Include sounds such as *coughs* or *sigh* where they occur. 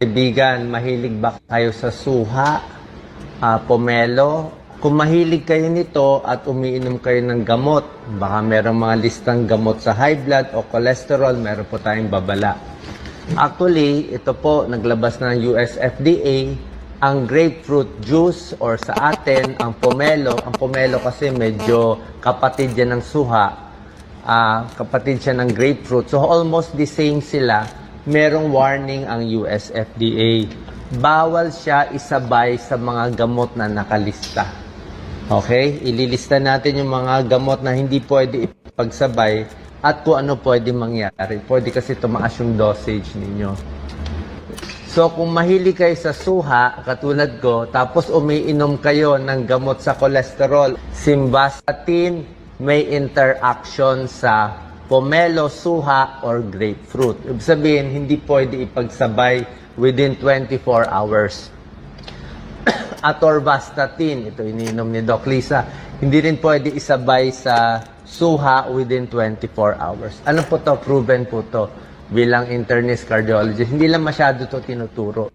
Kaibigan, mahilig ba kayo sa suha, ah, pomelo? Kung mahilig kayo nito at umiinom kayo ng gamot, baka merong mga listang gamot sa high blood o cholesterol, meron po tayong babala. Actually, ito po, naglabas ng US FDA, ang grapefruit juice or sa atin, ang pomelo. Ang pomelo kasi medyo kapatid yan ng suha. Ah, kapatid siya ng grapefruit. So almost the same sila. Merong warning ang US FDA. Bawal siya isabay sa mga gamot na nakalista. Okay? Ililista natin yung mga gamot na hindi pwede ipagsabay at kung ano pwede mangyari. Pwede kasi tumaas yung dosage ninyo. So kung mahilig kayo sa suha, katulad ko, tapos umiinom kayo ng gamot sa cholesterol, simvastatin may interaction sa pomelo, suha, or grapefruit. Ibig sabihin, hindi pwede ipagsabay within 24 hours. *coughs* Atorvastatin, ito iniinom ni Doc Lisa, hindi rin pwede isabay sa suha within 24 hours. Ano po to? Proven po to bilang internist cardiologist. Hindi lang masyado to tinuturo.